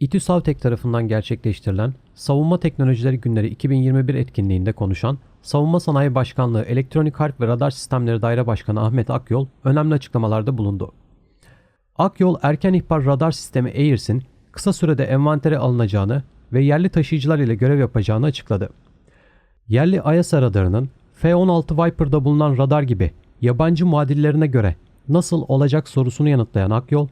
İTÜSAVTEK tarafından gerçekleştirilen Savunma Teknolojileri Günleri 2021 etkinliğinde konuşan Savunma Sanayi Başkanlığı Elektronik Harp ve Radar Sistemleri Daire Başkanı Ahmet Akyol önemli açıklamalarda bulundu. Akyol erken ihbar radar sistemi AIRS'in kısa sürede envantere alınacağını ve yerli taşıyıcılar ile görev yapacağını açıkladı. Yerli ISR radarının F-16 Viper'da bulunan radar gibi yabancı muadillerine göre nasıl olacak sorusunu yanıtlayan Akyol,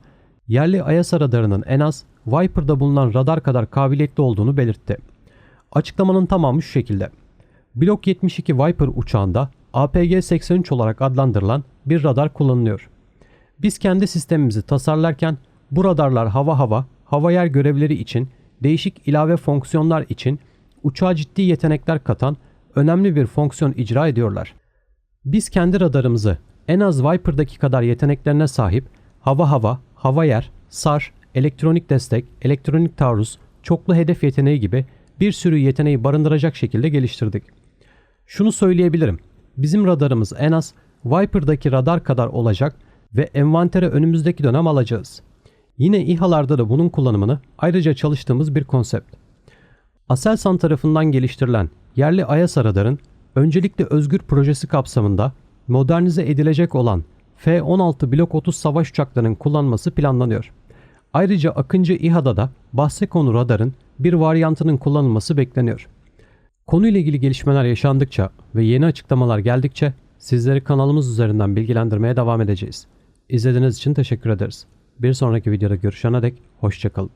yerli ISR radarının en az Viper'da bulunan radar kadar kabiliyetli olduğunu belirtti. Açıklamanın tamamı şu şekilde. Blok 72 Viper uçağında APG-83 olarak adlandırılan bir radar kullanılıyor. Biz kendi sistemimizi tasarlarken bu radarlar hava hava, hava yer görevleri için, değişik ilave fonksiyonlar için uçağa ciddi yetenekler katan önemli bir fonksiyon icra ediyorlar. Biz kendi radarımızı en az Viper'daki kadar yeteneklerine sahip hava hava, hava yer, SAR, elektronik destek, elektronik taarruz, çoklu hedef yeteneği gibi bir sürü yeteneği barındıracak şekilde geliştirdik. Şunu söyleyebilirim. Bizim radarımız en az Viper'daki radar kadar olacak ve envantere önümüzdeki dönem alacağız. Yine İHA'larda da bunun kullanımını ayrıca çalıştığımız bir konsept. Aselsan tarafından geliştirilen yerli AYAS radarın öncelikle Özgür projesi kapsamında modernize edilecek olan F-16 Blok 30 savaş uçaklarının kullanması planlanıyor. Ayrıca Akıncı İHA'da da bahse konu radarın bir varyantının kullanılması bekleniyor. Konuyla ilgili gelişmeler yaşandıkça ve yeni açıklamalar geldikçe sizleri kanalımız üzerinden bilgilendirmeye devam edeceğiz. İzlediğiniz için teşekkür ederiz. Bir sonraki videoda görüşene dek hoşçakalın.